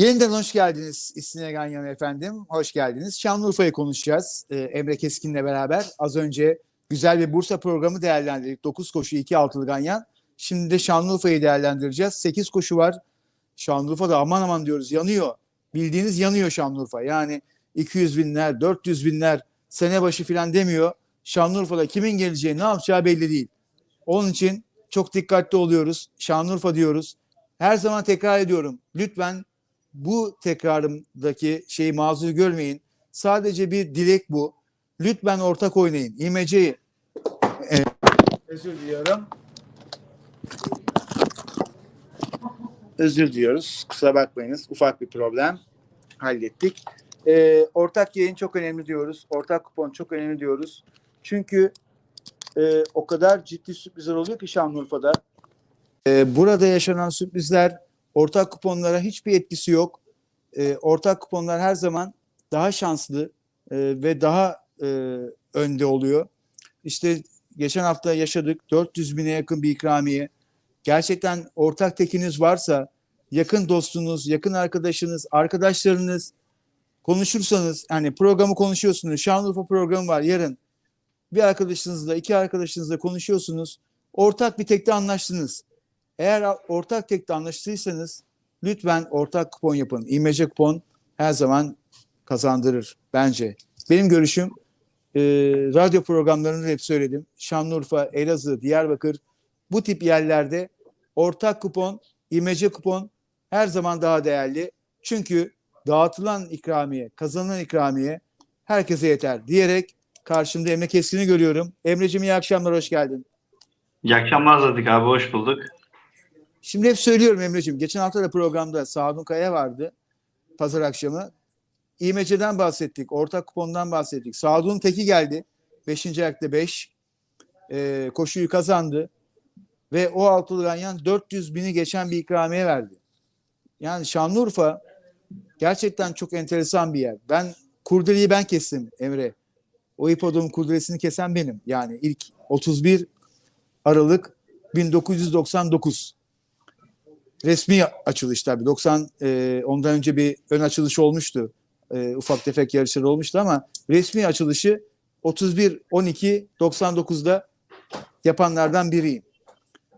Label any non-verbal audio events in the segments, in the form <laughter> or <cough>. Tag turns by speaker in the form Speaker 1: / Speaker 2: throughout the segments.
Speaker 1: Yeniden hoş geldiniz İstinye Ganyan efendim. Hoş geldiniz. Şanlıurfa'yı konuşacağız ee, Emre Keskin'le beraber. Az önce güzel bir Bursa programı değerlendirdik. 9 koşu 2 altılı Ganyan. Şimdi de Şanlıurfa'yı değerlendireceğiz. 8 koşu var. Şanlıurfa'da aman aman diyoruz yanıyor. Bildiğiniz yanıyor Şanlıurfa. Yani 200 binler, 400 binler sene başı filan demiyor. Şanlıurfa'da kimin geleceği ne yapacağı belli değil. Onun için çok dikkatli oluyoruz. Şanlıurfa diyoruz. Her zaman tekrar ediyorum. Lütfen bu tekrarımdaki şeyi mazur görmeyin. Sadece bir dilek bu. Lütfen ortak oynayın. İmeceyi e, özür diliyorum. Özür diliyoruz. Kusura bakmayınız. Ufak bir problem. Hallettik. E, ortak yayın çok önemli diyoruz. Ortak kupon çok önemli diyoruz. Çünkü e, o kadar ciddi sürprizler oluyor ki Şanlıurfa'da. E, burada yaşanan sürprizler ortak kuponlara hiçbir etkisi yok. E, ortak kuponlar her zaman daha şanslı e, ve daha e, önde oluyor. İşte geçen hafta yaşadık 400 bine yakın bir ikramiye. Gerçekten ortak tekiniz varsa yakın dostunuz, yakın arkadaşınız, arkadaşlarınız konuşursanız hani programı konuşuyorsunuz. Şanlıurfa programı var yarın. Bir arkadaşınızla, iki arkadaşınızla konuşuyorsunuz. Ortak bir tekte anlaştınız. Eğer ortak tekte anlaştıysanız lütfen ortak kupon yapın. İmece kupon her zaman kazandırır bence. Benim görüşüm e, radyo programlarında hep söyledim. Şanlıurfa, Elazığ, Diyarbakır bu tip yerlerde ortak kupon, imece kupon her zaman daha değerli. Çünkü dağıtılan ikramiye, kazanılan ikramiye herkese yeter diyerek karşımda Emre Keskin'i görüyorum. Emre'cim iyi akşamlar, hoş geldin.
Speaker 2: İyi akşamlar Zadık abi, hoş bulduk.
Speaker 1: Şimdi hep söylüyorum Emre'ciğim. Geçen hafta da programda Sadun Kaya vardı. Pazar akşamı. İMC'den bahsettik. Ortak kupondan bahsettik. Sadun teki geldi. Beşinci ayakta 5. Ee, koşuyu kazandı. Ve o altılı ganyan 400 bini geçen bir ikramiye verdi. Yani Şanlıurfa gerçekten çok enteresan bir yer. Ben kurdeleyi ben kestim Emre. O hipodromun kurdelesini kesen benim. Yani ilk 31 Aralık 1999 resmi açılış tabii. 90 e, ondan önce bir ön açılış olmuştu. E, ufak tefek yarışlar olmuştu ama resmi açılışı 31 12 99'da yapanlardan biriyim.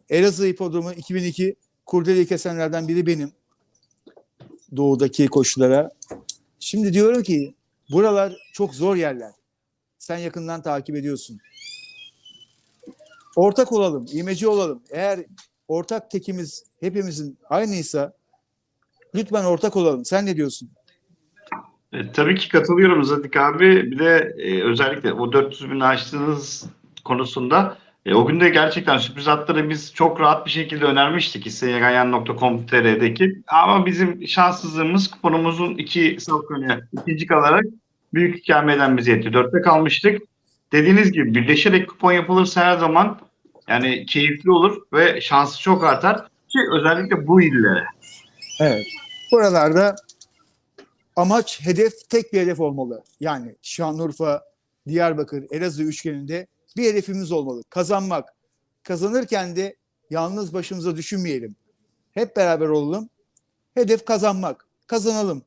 Speaker 1: Elazığ Hipodromu 2002 kurdeleyi kesenlerden biri benim. Doğudaki koşulara. Şimdi diyorum ki buralar çok zor yerler. Sen yakından takip ediyorsun. Ortak olalım, imeci olalım. Eğer ortak tekimiz hepimizin aynıysa lütfen ortak olalım. Sen ne diyorsun?
Speaker 2: E, tabii ki katılıyorum Zadık abi. Bir de e, özellikle o 400 bin açtığınız konusunda e, o gün de gerçekten sürpriz hatları biz çok rahat bir şekilde önermiştik isteyeganyan.com.tr'deki. Ama bizim şanssızlığımız kuponumuzun iki öne ikinci kalarak büyük ikameden bize yetti. Dörtte kalmıştık. Dediğiniz gibi birleşerek kupon yapılırsa her zaman yani keyifli olur ve şansı çok artar. Ki özellikle bu illere.
Speaker 1: Evet. Buralarda amaç, hedef tek bir hedef olmalı. Yani Şanlıurfa, Diyarbakır, Elazığ üçgeninde bir hedefimiz olmalı. Kazanmak. Kazanırken de yalnız başımıza düşünmeyelim. Hep beraber olalım. Hedef kazanmak. Kazanalım.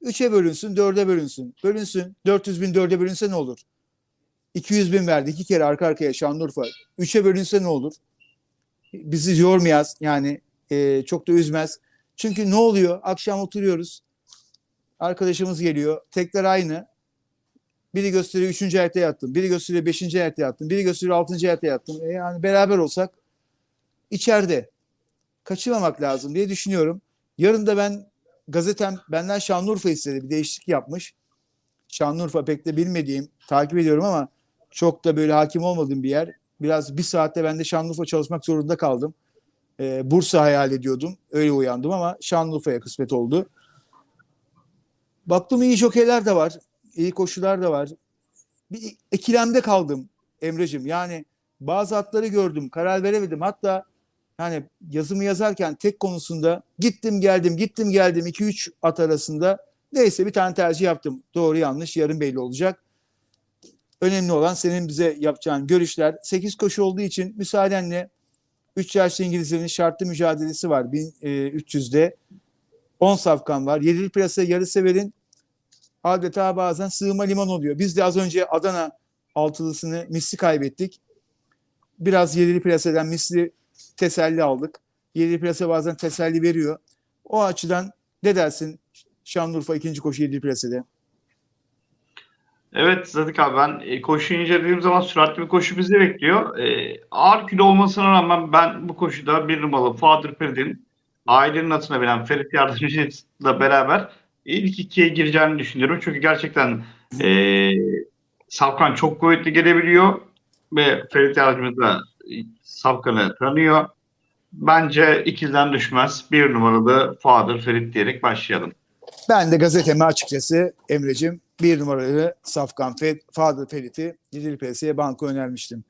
Speaker 1: Üçe bölünsün, dörde bölünsün. Bölünsün. 400 bin dörde bölünse ne olur? 200 bin verdi iki kere arka arkaya Şanlıurfa. Üçe bölünse ne olur? Bizi yormayaz yani e, çok da üzmez. Çünkü ne oluyor? Akşam oturuyoruz. Arkadaşımız geliyor. Tekler aynı. Biri gösteriyor üçüncü ayette yattım. Biri gösteriyor beşinci ayette yattım. Biri gösteriyor altıncı ayette yattım. E yani beraber olsak içeride kaçırmamak lazım diye düşünüyorum. Yarın da ben gazetem benden Şanlıurfa istedi. Bir değişiklik yapmış. Şanlıurfa pek de bilmediğim, takip ediyorum ama çok da böyle hakim olmadığım bir yer. Biraz bir saatte ben de Şanlıurfa çalışmak zorunda kaldım. Ee, Bursa hayal ediyordum. Öyle uyandım ama Şanlıurfa'ya kısmet oldu. Baktım iyi jokeyler de var. iyi koşular da var. Bir ikilemde kaldım Emre'cim. Yani bazı atları gördüm. Karar veremedim. Hatta yani yazımı yazarken tek konusunda gittim geldim gittim geldim 2-3 at arasında neyse bir tane tercih yaptım. Doğru yanlış yarın belli olacak. Önemli olan senin bize yapacağın görüşler. 8 koşu olduğu için müsaadenle 3 yaşlı İngilizlerin şartlı mücadelesi var 1300'de. 10 safkan var. Yedili plase yarı severin adeta bazen sığma liman oluyor. Biz de az önce Adana altılısını misli kaybettik. Biraz yedili plaseden misli teselli aldık. Yedili plase bazen teselli veriyor. O açıdan ne dersin Şanlıurfa ikinci koşu yedili plasede?
Speaker 2: Evet Zadık abi ben e, koşuyu incelediğim zaman süratli bir koşu bizi bekliyor. E, ağır kilo olmasına rağmen ben bu koşuda bir numaralı Fadır Ferid'in ailenin atına binen Ferit Yardımcı'yla beraber ilk ikiye gireceğini düşünüyorum. Çünkü gerçekten e, Safkan çok kuvvetli gelebiliyor ve Ferit Yardımcı da Safkan'ı tanıyor. Bence ikilden düşmez. Bir numaralı Fadır Ferit diyerek başlayalım.
Speaker 1: Ben de gazeteme açıkçası Emre'cim bir numaralı Safkan Fed, Fadır Ferit'i Yedili Plasi'ye banko önermiştim.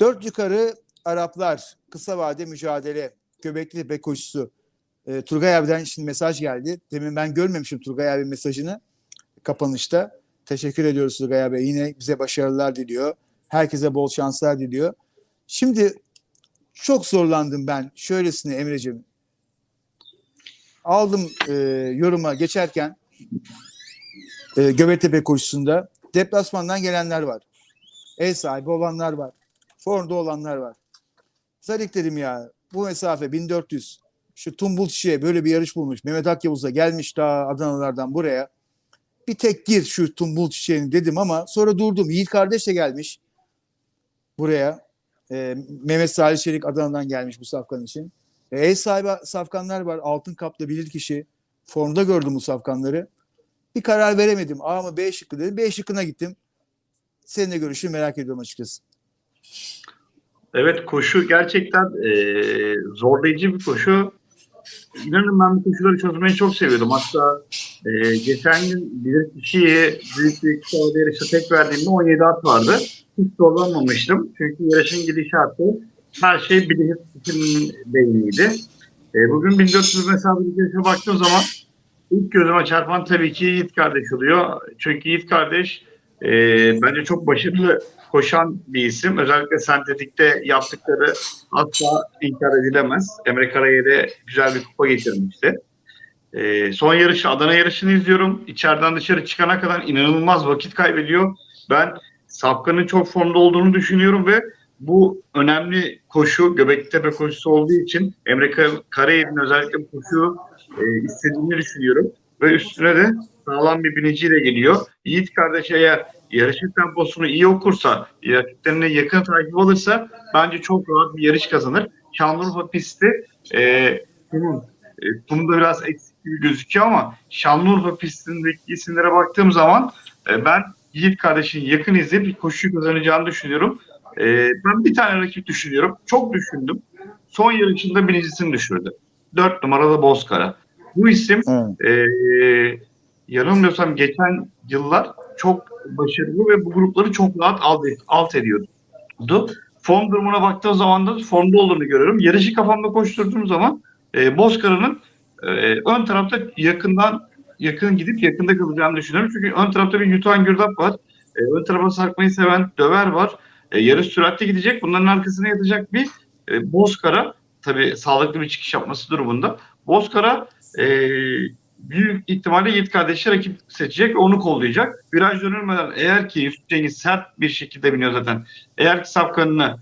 Speaker 1: Dört yukarı Araplar kısa vade mücadele Göbekli Tepe koşusu. E, Turgay abiden şimdi mesaj geldi. Demin ben görmemişim Turgay abi mesajını kapanışta. Teşekkür ediyoruz Turgay abi. Yine bize başarılar diliyor. Herkese bol şanslar diliyor. Şimdi çok zorlandım ben. Şöylesine Emre'cim. Aldım e, yoruma geçerken e, Göbektepe koşusunda deplasmandan gelenler var. Ev sahibi olanlar var. Formda olanlar var. Zadik dedim ya bu mesafe 1400. Şu Tumbul Çiçeğe böyle bir yarış bulmuş. Mehmet Akyavuz da gelmiş daha Adanalardan buraya. Bir tek gir şu Tumbul Çiçeğini dedim ama sonra durdum. Yiğit kardeş de gelmiş buraya. E, Mehmet Salih Çelik Adana'dan gelmiş bu safkan için. E, ev sahibi safkanlar var. Altın kaplı bilir kişi. Formda gördüm bu safkanları. Bir karar veremedim. A mı B şıkkı dedim. B şıkkına gittim. Senin de görüşünü merak ediyorum açıkçası.
Speaker 2: Evet koşu gerçekten eee, zorlayıcı bir koşu. İnanın ben bu koşuları çözmeyi çok seviyordum. Hatta eee, geçen gün bir kişiye büyük bir vade yarışı tek verdiğimde 17 at vardı. Hiç zorlanmamıştım. Çünkü yarışın gidişatı her şey bilişim beyniydi. Eee, bugün 1400 mesafeli yarışa baktığım zaman ilk gözüme çarpan tabii ki Yiğit kardeş oluyor. Çünkü Yiğit kardeş eee, bence çok başarılı koşan bir isim. Özellikle sentetikte yaptıkları asla inkar edilemez. Emre Karayel'e güzel bir kupa getirmişti. Ee, son yarışı Adana yarışını izliyorum. İçeriden dışarı çıkana kadar inanılmaz vakit kaybediyor. Ben Safkan'ın çok formda olduğunu düşünüyorum ve bu önemli koşu Göbektepe koşusu olduğu için Emre Kar- Karayel'in özellikle bu koşuyu e, istediğini düşünüyorum. Ve üstüne de sağlam bir biniciyle geliyor. Yiğit kardeş eğer yarışın temposunu iyi okursa, rakiplerine yakın takip alırsa bence çok rahat bir yarış kazanır. Şanlıurfa pisti e, bunun e, kumda biraz eksik gibi gözüküyor ama Şanlıurfa pistindeki isimlere baktığım zaman e, ben Yiğit kardeşin yakın izleyip koşuyu kazanacağını düşünüyorum. E, ben bir tane rakip düşünüyorum. Çok düşündüm. Son yarışında birincisini düşürdü. Dört numaralı Bozkara. Bu isim
Speaker 1: Evet.
Speaker 2: ee, yanılmıyorsam geçen yıllar çok başarılı ve bu grupları çok rahat alt, alt ediyordu. Form durumuna baktığım zaman da formda olduğunu görüyorum. Yarışı kafamda koşturduğum zaman e, Bozkara'nın e, ön tarafta yakından yakın gidip yakında kalacağını düşünüyorum. Çünkü ön tarafta bir Yutan Gürdap var. E, ön tarafa sarkmayı seven Döver var. E, yarış süratli gidecek. Bunların arkasına yatacak bir e, Bozkara. Tabii sağlıklı bir çıkış yapması durumunda. Bozkara e, büyük ihtimalle Yiğit kardeşi rakip seçecek ve onu kollayacak. Viraj dönülmeden eğer ki Yusuf Cengiz sert bir şekilde biniyor zaten. Eğer ki Safkan'ını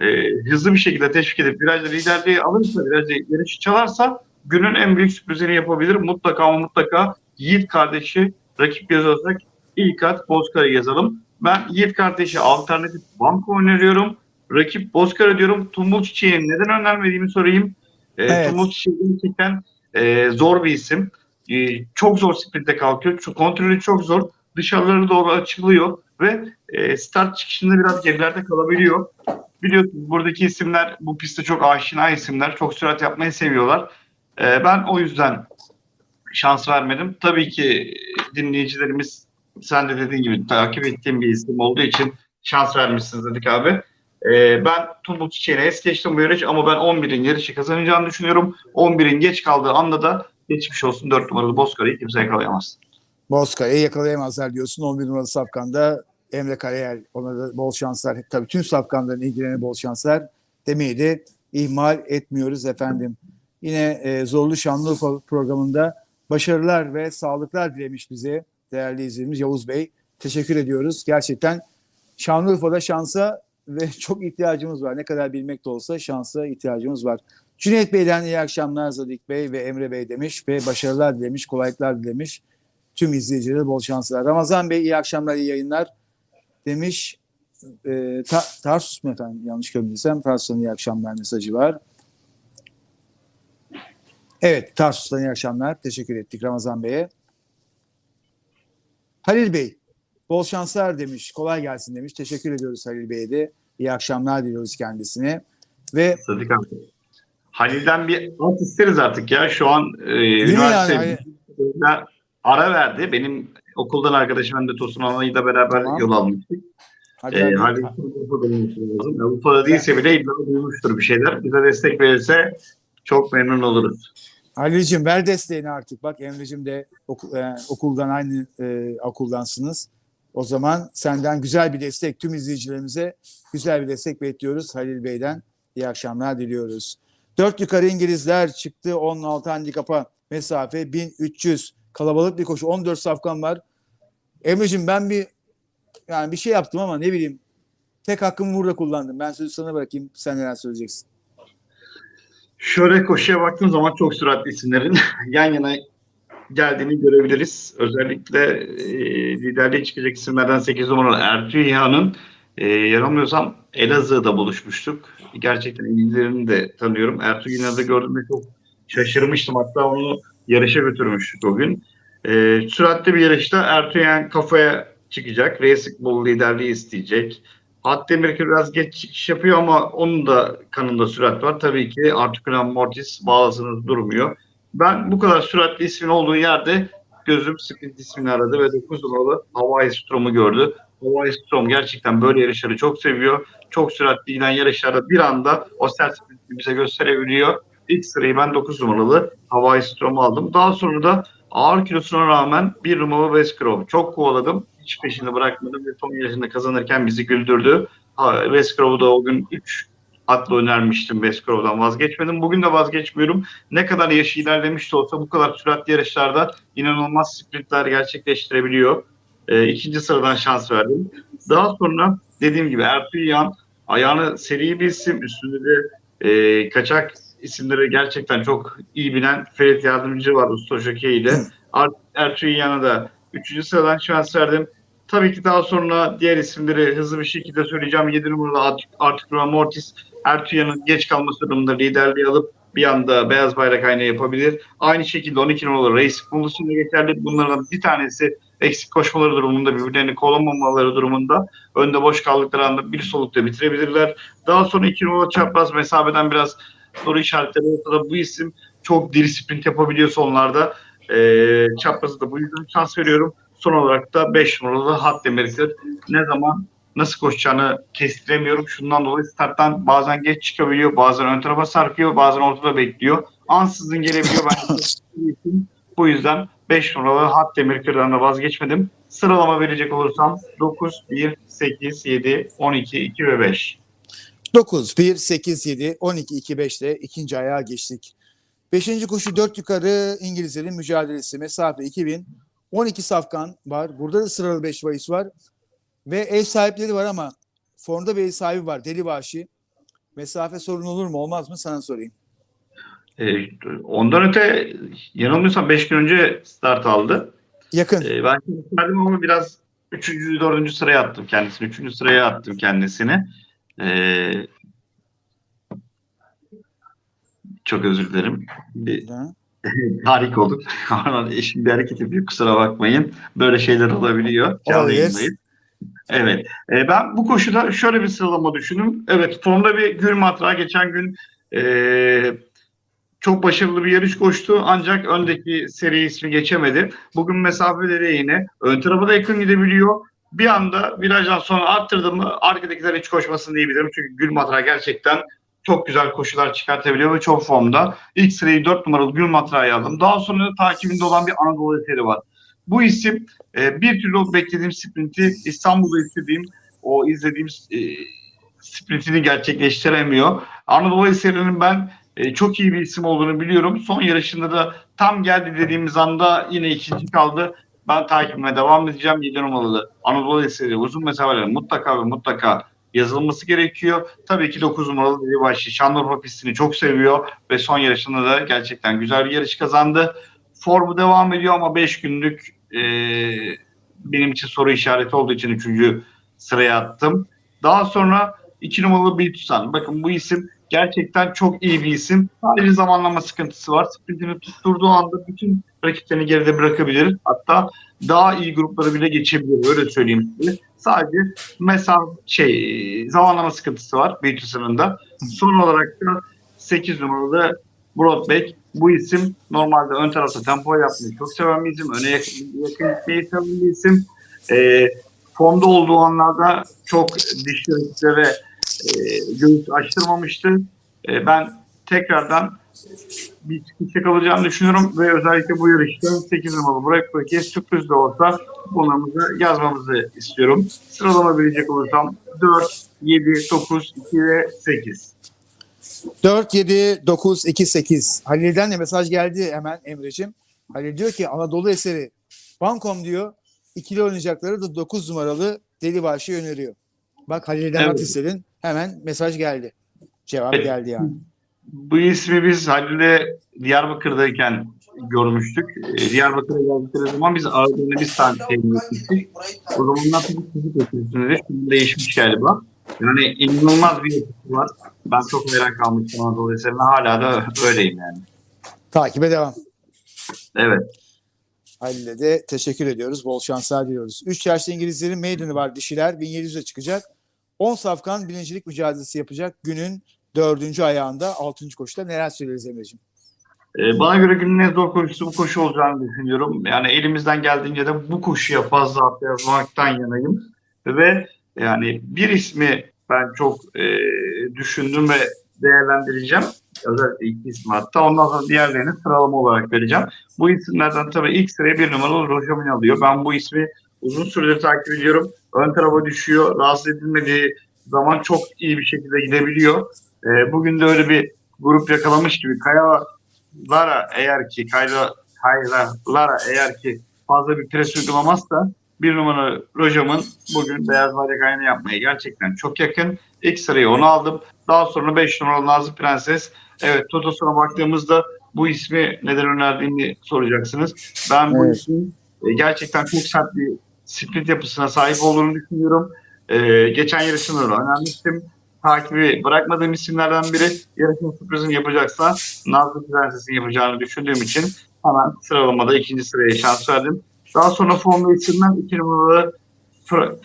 Speaker 2: e, hızlı bir şekilde teşvik edip virajda liderliği alırsa, virajda yarışı çalarsa günün en büyük sürprizini yapabilir. Mutlaka ama mutlaka Yiğit kardeşi rakip olarak ilk at Bozkara'yı yazalım. Ben Yiğit kardeşi alternatif banko öneriyorum. Rakip Bozkara diyorum. Tumbul Çiçeği neden önermediğimi sorayım. E,
Speaker 1: Evet.
Speaker 2: Tumbul Çiçeği gerçekten e, zor bir isim. E, çok zor sprintte kalkıyor. Çok, kontrolü çok zor. Dışarıları doğru açılıyor ve e, start çıkışında biraz gerilerde kalabiliyor. Biliyorsunuz buradaki isimler bu pistte çok aşina isimler. Çok sürat yapmayı seviyorlar. E, ben o yüzden şans vermedim. Tabii ki dinleyicilerimiz sen de dediğin gibi takip ettiğim bir isim olduğu için şans vermişsiniz dedik abi. E, ben Tumbul Çiçeği'ne es geçtim bu yarış ama ben 11'in yarışı kazanacağını düşünüyorum. 11'in geç kaldığı anda da geçmiş olsun 4 numaralı Bozkara'yı kimse yakalayamaz.
Speaker 1: Bozkaya'yı yakalayamazlar diyorsun. 11 numaralı Safkan'da Emre Karayel. Ona da bol şanslar. Tabii tüm Safkanların ilgilerine bol şanslar demeyi de ihmal etmiyoruz efendim. Yine e, Zorlu Şanlıurfa programında başarılar ve sağlıklar dilemiş bize değerli izleyicimiz Yavuz Bey. Teşekkür ediyoruz. Gerçekten Şanlıurfa'da şansa ve <laughs> çok ihtiyacımız var. Ne kadar bilmek de olsa şansa ihtiyacımız var. Cüneyt Bey'den iyi akşamlar Zadik Bey ve Emre Bey demiş ve başarılar dilemiş, kolaylıklar dilemiş. Tüm izleyicilere bol şanslar. Ramazan Bey iyi akşamlar, iyi yayınlar demiş. E, Ta- Tarsus mu efendim? Yanlış görmediysem Tarsus'tan iyi akşamlar mesajı var. Evet, Tarsus'tan iyi akşamlar. Teşekkür ettik Ramazan Bey'e. Halil Bey, bol şanslar demiş. Kolay gelsin demiş. Teşekkür ediyoruz Halil Bey'e de. İyi akşamlar diliyoruz kendisine. Ve
Speaker 2: Sadık abi. Halil'den bir alt isteriz artık ya. Şu an e, üniversite
Speaker 1: yani?
Speaker 2: ara verdi. Benim okuldan arkadaşım hem de Tosun Anay'la beraber
Speaker 1: Tamam.
Speaker 2: yol almıştık.
Speaker 1: hadi
Speaker 2: E,
Speaker 1: hadi.
Speaker 2: Halil Avrupa'da lazım. Avrupa'da değilse bile illa duymuştur bir şeyler. Bize destek verirse çok memnun oluruz.
Speaker 1: Halil'cim ver desteğini artık. Bak Emre'cim de e, okuldan aynı e, okuldansınız. O zaman senden güzel bir destek tüm izleyicilerimize güzel bir destek bekliyoruz Halil Bey'den. İyi akşamlar diliyoruz. Dört yukarı İngilizler çıktı 16 handikapa mesafe 1300 kalabalık bir koşu 14 safkan var. Emre'cim ben bir yani bir şey yaptım ama ne bileyim tek hakkımı burada kullandım. Ben sözü sana bırakayım. Sen neler söyleyeceksin?
Speaker 2: Şöyle koşuya baktığım zaman çok süratli isimlerin <laughs> yan yana geldiğini görebiliriz. Özellikle e, liderliğe çıkacak isimlerden 8 numaralı Ertuğ İHA'nın e, yanılmıyorsam Elazığ'da buluşmuştuk. Gerçekten İngilizlerini de tanıyorum. Ertuğ İHA'da gördüğümde çok şaşırmıştım. Hatta onu yarışa götürmüştük o gün. E, süratli bir yarışta Ertuğ İHA kafaya çıkacak. Racing Bull liderliği isteyecek. Hattemir biraz geç çıkış yapıyor ama onun da kanında sürat var. Tabii ki Articulan Mortis bağlasınız durmuyor. Ben bu kadar süratli ismin olduğu yerde gözüm sprint ismini aradı ve 9 numaralı Hawaii Strom'u gördü. Hawaii Strom gerçekten böyle yarışları çok seviyor. Çok süratli giden yarışlarda bir anda o sert sprinti bize gösterebiliyor. İlk sırayı ben 9 numaralı Hawaii Strom'u aldım. Daha sonra da ağır kilosuna rağmen bir numaralı Westgrove çok kovaladım. Hiç peşini bırakmadım ve son yarışında kazanırken bizi güldürdü. Ha, Westgrove'u da o gün 3 atla önermiştim Westgrove'dan vazgeçmedim. Bugün de vazgeçmiyorum. Ne kadar yaşı ilerlemiş de olsa bu kadar süratli yarışlarda inanılmaz sprintler gerçekleştirebiliyor. Ee, ikinci sıradan şans verdim. Daha sonra dediğim gibi Ertuğ Yan ayağını seri bir isim. Üstünde de e, kaçak isimleri gerçekten çok iyi bilen Ferit Yardımcı var Usta Jockey ile. Er- Ertuğ Yan'a da üçüncü sıradan şans verdim. Tabii ki daha sonra diğer isimleri hızlı bir şekilde söyleyeceğim. 7 numaralı Art- Articuno Mortis Ertuğyan'ın geç kalması durumunda liderliği alıp bir anda beyaz bayrak ayna yapabilir. Aynı şekilde 12 numaralı Race konusunda geçerli. Bunlardan bir tanesi eksik koşmaları durumunda birbirlerini kolamamaları durumunda önde boş kaldıkları anda bir solukta bitirebilirler. Daha sonra 2 numaralı çapraz mesafeden biraz soru işaretleri ortada. Bu isim çok diri sprint yapabiliyor sonlarda. Ee, çaprazı da bu yüzden şans veriyorum. Son olarak da 5 numaralı Hattemir'dir. Ne zaman nasıl koşacağını kestiremiyorum. Şundan dolayı starttan bazen geç çıkabiliyor, bazen ön tarafa sarkıyor, bazen ortada bekliyor. Ansızın gelebiliyor. Ben <laughs> bu yüzden 5 numaralı Hattemir Kırdan'da vazgeçmedim. Sıralama verecek olursam 9, 1, 8, 7, 12, 2 ve 5.
Speaker 1: 9, 1, 8, 7, 12, 2, 5 ile ikinci ayağa geçtik. Beşinci koşu 4 yukarı İngilizlerin mücadelesi. Mesafe 2000. 12 safkan var. Burada da sıralı 5 bahis var. Ve ev sahipleri var ama formda bir ev sahibi var. Deli Vahşi. Mesafe sorun olur mu olmaz mı sana sorayım.
Speaker 2: Ee, ondan öte yanılmıyorsam 5 gün önce start aldı.
Speaker 1: Yakın.
Speaker 2: Ee, ben verdim ama biraz 3. 4. sıraya attım kendisini. 3. sıraya attım kendisini. Ee, çok özür dilerim. Bir
Speaker 1: Ha.
Speaker 2: harika olduk. Eşim bir hareket yapıyor. Kusura bakmayın. Böyle şeyler olabiliyor. Canlı yayındayız. Evet. Ee, ben bu koşuda şöyle bir sıralama düşündüm. Evet. Formda bir Gül Matra geçen gün ee, çok başarılı bir yarış koştu ancak öndeki seri ismi geçemedi. Bugün mesafeleri yine ön tarafa da yakın gidebiliyor. Bir anda virajdan sonra arttırdı mı arkadakiler hiç koşmasını diyebilirim. Çünkü Gülmatra gerçekten çok güzel koşular çıkartabiliyor ve çok formda. İlk sırayı 4 numaralı Gülmatra'yı aldım. Daha sonra da takibinde olan bir Anadolu eseri var. Bu isim e, bir türlü o beklediğim sprinti İstanbul'da istediğim o izlediğim e, sprintini gerçekleştiremiyor. Anadolu eserinin ben e, çok iyi bir isim olduğunu biliyorum. Son yarışında da tam geldi dediğimiz anda yine ikinci kaldı. Ben takibime devam edeceğim. 7 numaralı Anadolu Eseri uzun mesafeler mutlaka ve mutlaka yazılması gerekiyor. Tabii ki 9 numaralı Delibaşı Şanlıurfa pistini çok seviyor ve son yarışında da gerçekten güzel bir yarış kazandı. Formu devam ediyor ama 5 günlük e, benim için soru işareti olduğu için 3. sıraya attım. Daha sonra 2 numaralı Biltusan. Bakın bu isim gerçekten çok iyi bir isim. Sadece zamanlama sıkıntısı var. Sprintini tutturduğu anda bütün rakiplerini geride bırakabilir. Hatta daha iyi grupları bile geçebilir. Öyle söyleyeyim size. Sadece mesela şey zamanlama sıkıntısı var Biltusan'ın da. Son olarak da 8 numaralı Broadback. Bu isim normalde ön tarafta tempo yapmayı çok seven bir isim. Öne yakın, yakın gitmeyi seven bir isim. Ee, formda olduğu anlarda çok dişli rakiplere e, göğüs açtırmamıştı. E, ben tekrardan bir çıkış yakalayacağını düşünüyorum ve özellikle bu yarışta 8 numaralı Burak Böke sürpriz de olsa bunlarımızı yazmamızı istiyorum. Sıralama bilecek olursam 4, 7, 9, 2 ve 8.
Speaker 1: 4, 7, 9, 2, 8. Halil'den de mesaj geldi hemen Emre'cim. Halil diyor ki Anadolu eseri Bankom diyor. ikili oynayacakları da 9 numaralı Deli Başı öneriyor. Bak Halil'den
Speaker 2: Evet.
Speaker 1: at istedin. Hemen mesaj geldi. Cevap
Speaker 2: Evet.
Speaker 1: geldi yani.
Speaker 2: Bu ismi biz Halil'le Diyarbakır'dayken görmüştük. E, Diyarbakır'a geldikleri zaman biz ağırlığını bir saat temin etmiştik. O zamanlar tabii fizik ötürüsünde şimdi değişmiş galiba. Yani inanılmaz bir yapısı var. Ben çok merak kalmıştım Anadolu eserine. Hala da öyleyim yani.
Speaker 1: Takibe devam.
Speaker 2: Evet.
Speaker 1: Halil'e de teşekkür ediyoruz. Bol şanslar diliyoruz. 3 yaşlı İngilizlerin meydanı var dişiler. 1700'e çıkacak. 10 safkan birincilik mücadelesi yapacak. Günün dördüncü ayağında 6. koşuda neler söyleriz Emre'ciğim?
Speaker 2: Ee, bana göre günün en zor koşusu bu koşu olacağını düşünüyorum. Yani elimizden geldiğince de bu koşuya fazla at yazmaktan yanayım. Ve yani bir ismi ben çok e, düşündüm ve değerlendireceğim. Özellikle iki ismi hatta. Ondan sonra diğerlerini sıralama olarak vereceğim. Bu isimlerden tabii ilk sıraya bir numaralı Rojamin alıyor. Ben bu ismi uzun süredir takip ediyorum. Ön tarafa düşüyor. Rahatsız edilmediği zaman çok iyi bir şekilde gidebiliyor. E, bugün de öyle bir grup yakalamış gibi. Kaya Lara eğer ki Kayra, Kayra Lara eğer ki fazla bir pres uygulamazsa bir numara Rojam'ın bugün beyaz bayrak aynı yapmaya gerçekten çok yakın. İlk sırayı onu aldım. Daha sonra 5 numaralı Nazlı Prenses. Evet Totos'una baktığımızda bu ismi neden önerdiğimi soracaksınız. Ben bu
Speaker 1: Evet.
Speaker 2: ismin e, gerçekten çok sert bir split yapısına sahip olduğunu düşünüyorum. E, geçen yarışında da önermiştim. Takibi bırakmadığım isimlerden biri yarışın sürprizini yapacaksa Nazlı Prenses'in yapacağını düşündüğüm için hemen sıralamada ikinci sıraya şans verdim. Daha sonra formda isimler 2 numaralı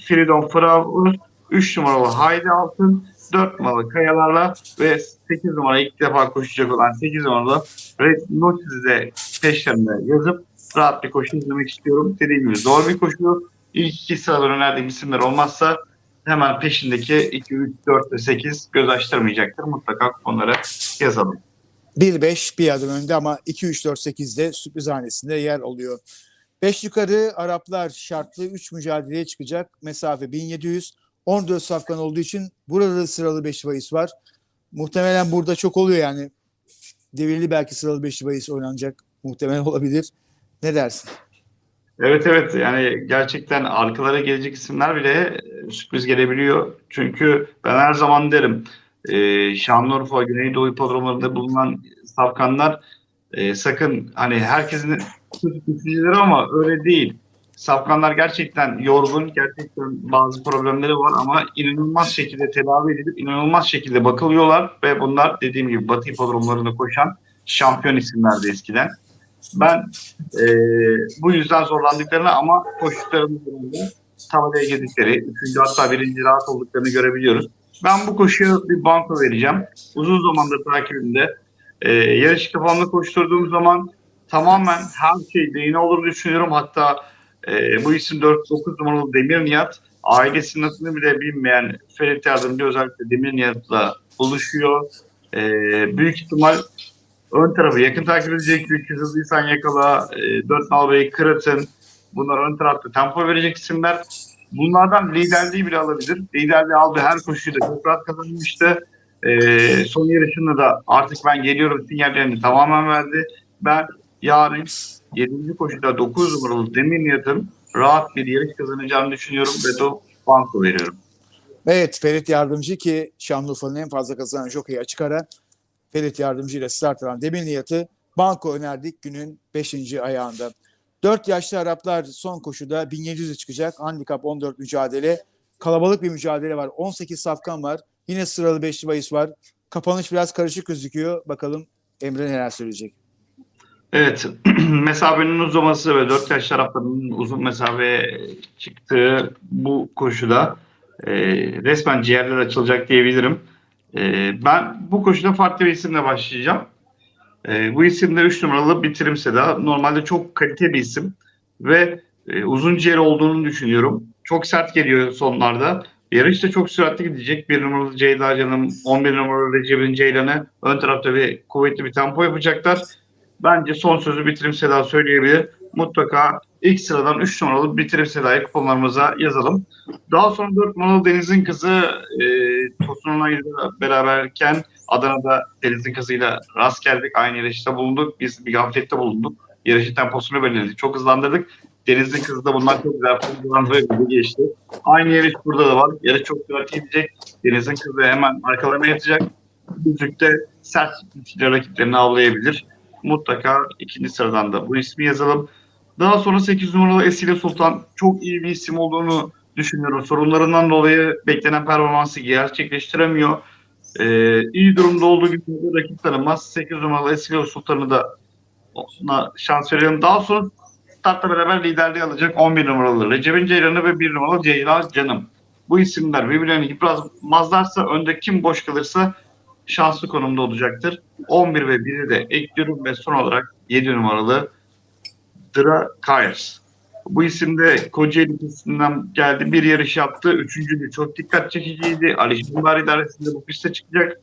Speaker 2: Freedom Fravur, 3 numaralı Haydi Altın, 4 numaralı Kayalarla ve 8 numara ilk defa koşacak olan 8 numaralı Red Notice'i de peşlerinde yazıp rahat bir koşu izlemek istiyorum. Dediğim gibi zor bir koşu. İlk iki sıralar önerdiğim isimler olmazsa hemen peşindeki 2, 3, 4 ve 8 göz açtırmayacaktır. Mutlaka onları yazalım.
Speaker 1: 1-5 bir adım önde ama 2-3-4-8'de sürpriz hanesinde yer alıyor. 5 yukarı Araplar şartlı 3 mücadeleye çıkacak. Mesafe 1700. 14 safkan olduğu için burada sıralı 5 bahis var. Muhtemelen burada çok oluyor yani. Devirli belki sıralı 5 bahis oynanacak. Muhtemelen olabilir. Ne dersin?
Speaker 2: Evet evet yani gerçekten arkalara gelecek isimler bile sürpriz gelebiliyor. Çünkü ben her zaman derim e, Şanlıurfa, Güneydoğu hipodromlarında bulunan safkanlar e, sakın hani herkesin düşünceleri ama öyle değil. Safkanlar gerçekten yorgun, gerçekten bazı problemleri var ama inanılmaz şekilde tedavi edilip inanılmaz şekilde bakılıyorlar ve bunlar dediğim gibi Batı hipodromlarında koşan şampiyon isimlerdi eskiden. Ben e, bu yüzden zorlandıklarını ama koştuklarının tabelaya girdikleri, üçüncü hatta birinci rahat olduklarını görebiliyoruz. Ben bu koşuya bir banko vereceğim. Uzun zamandır takibimde. E, yarış kafamda koşturduğum zaman tamamen her şey değine olur düşünüyorum. Hatta e, bu isim 4-9 numaralı Demir Nihat ailesinin adını bile bilmeyen Ferit Yardımcı özellikle Demir Nihat'la buluşuyor. E, büyük ihtimal ön tarafı yakın takip edecek 300 hızlıysan yakala, e, 4 nalbayı kıratın. Bunlar ön tarafta tempo verecek isimler. Bunlardan liderliği bile alabilir. Liderliği aldı her koşuyu da çok rahat kazanmıştı. Ee, son yarışında da artık ben geliyorum sinyallerini tamamen verdi. Ben yarın 7. koşuda 9 numaralı Demir Nihat'ın rahat bir yarış kazanacağını düşünüyorum de banko veriyorum.
Speaker 1: Evet Ferit Yardımcı ki Şanlıurfa'nın en fazla kazanan jockey açık ara. Ferit Yardımcı ile start alan Demir Niyat'ı banko önerdik günün 5. ayağında. 4 yaşlı Araplar son koşuda 1700'e çıkacak. Handikap 14 mücadele. Kalabalık bir mücadele var. 18 safkan var. Yine sıralı 5'li bahis var. Kapanış biraz karışık gözüküyor. Bakalım Emre neler söyleyecek.
Speaker 2: Evet, <clears throat> mesafenin uzaması ve 4 yaş taraflarının uzun mesafe çıktığı bu koşuda e, resmen ciğerler açılacak diyebilirim. E, ben bu koşuda farklı bir isimle başlayacağım. E, bu isim de 3 numaralı Bitirim Seda. Normalde çok kalite bir isim ve e, uzun ciğer olduğunu düşünüyorum. Çok sert geliyor sonlarda. Yarış da çok süratli gidecek. 1 numaralı Ceyda Canım, 11 numaralı Recep'in Ceylan'ı ön tarafta bir kuvvetli bir tempo yapacaklar. Bence son sözü bitirim Seda söyleyebilir. Mutlaka ilk sıradan 3 numaralı bitirim Seda'yı kuponlarımıza yazalım. Daha sonra 4 numaralı Deniz'in kızı e, Tosun'la beraberken Adana'da Deniz'in kızıyla rast geldik. Aynı yarışta bulunduk. Biz bir gaflette bulunduk. Yarışın temposunu belirledik. Çok hızlandırdık. Deniz'in kızı da bundan çok güzel hızlandı ve bizi geçti. Aynı yarış burada da var. Yarış çok süratli gidecek. Deniz'in kızı hemen arkalarına yatacak. Düzlükte sert rakiplerini avlayabilir mutlaka ikinci sıradan da bu ismi yazalım. Daha sonra 8 numaralı Esile Sultan çok iyi bir isim olduğunu düşünüyorum. Sorunlarından dolayı beklenen performansı gerçekleştiremiyor. Ee, iyi durumda olduğu günlerde rakip tanınmaz. 8 numaralı Esile Sultan'ı da ona şans verelim. Daha sonra startla beraber liderliği alacak 11 numaralı Recep'in Ceylan'ı ve 1 numaralı Ceylan Canım. Bu isimler birbirlerini yıpratmazlarsa önde kim boş kalırsa şanslı konumda olacaktır. 11 ve 1'i de ekliyorum ve son olarak 7 numaralı Dra Kyers. Bu isim de Kocaeli pistinden geldi. Bir yarış yaptı. Üçüncülüğü çok dikkat çekiciydi. Ali Şimbar idaresinde bu piste çıkacak.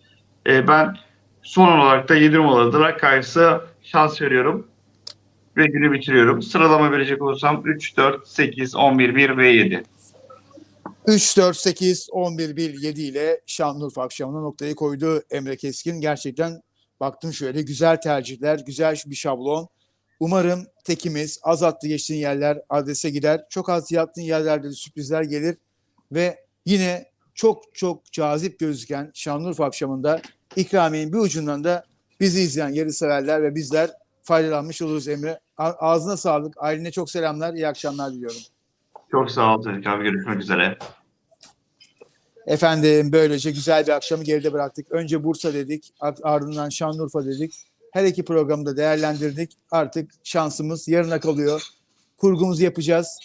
Speaker 2: Ee, ben son olarak da 7 numaralı Dra Kyers'a şans veriyorum. Ve günü bitiriyorum. Sıralama verecek olsam 3, 4, 8, 11, 1 ve 7.
Speaker 1: 3, 4, 8, 11, 1, 7 ile Şanlıurfa akşamına noktayı koydu Emre Keskin. Gerçekten baktım şöyle güzel tercihler, güzel bir şablon. Umarım tekimiz az attı geçtiğin yerler adrese gider. Çok az yattığın yerlerde de sürprizler gelir. Ve yine çok çok cazip gözüken Şanlıurfa akşamında ikramiyenin bir ucundan da bizi izleyen yarı severler ve bizler faydalanmış oluruz Emre. Ağzına sağlık. Ailine çok selamlar. İyi akşamlar diliyorum.
Speaker 2: Çok sağ ol Tevfik abi. Görüşmek üzere.
Speaker 1: Efendim böylece güzel bir akşamı geride bıraktık. Önce Bursa dedik, ardından Şanlıurfa dedik. Her iki programı da değerlendirdik. Artık şansımız yarına kalıyor. Kurgumuzu yapacağız.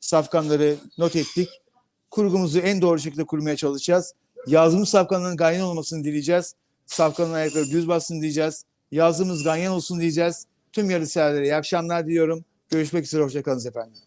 Speaker 1: Safkanları not ettik. Kurgumuzu en doğru şekilde kurmaya çalışacağız. Yazdığımız safkanların ganyan olmasını dileyeceğiz. Safkanın ayakları düz bassın diyeceğiz. Yazdığımız ganyan olsun diyeceğiz. Tüm yarı iyi akşamlar diliyorum. Görüşmek üzere. Hoşçakalın efendim.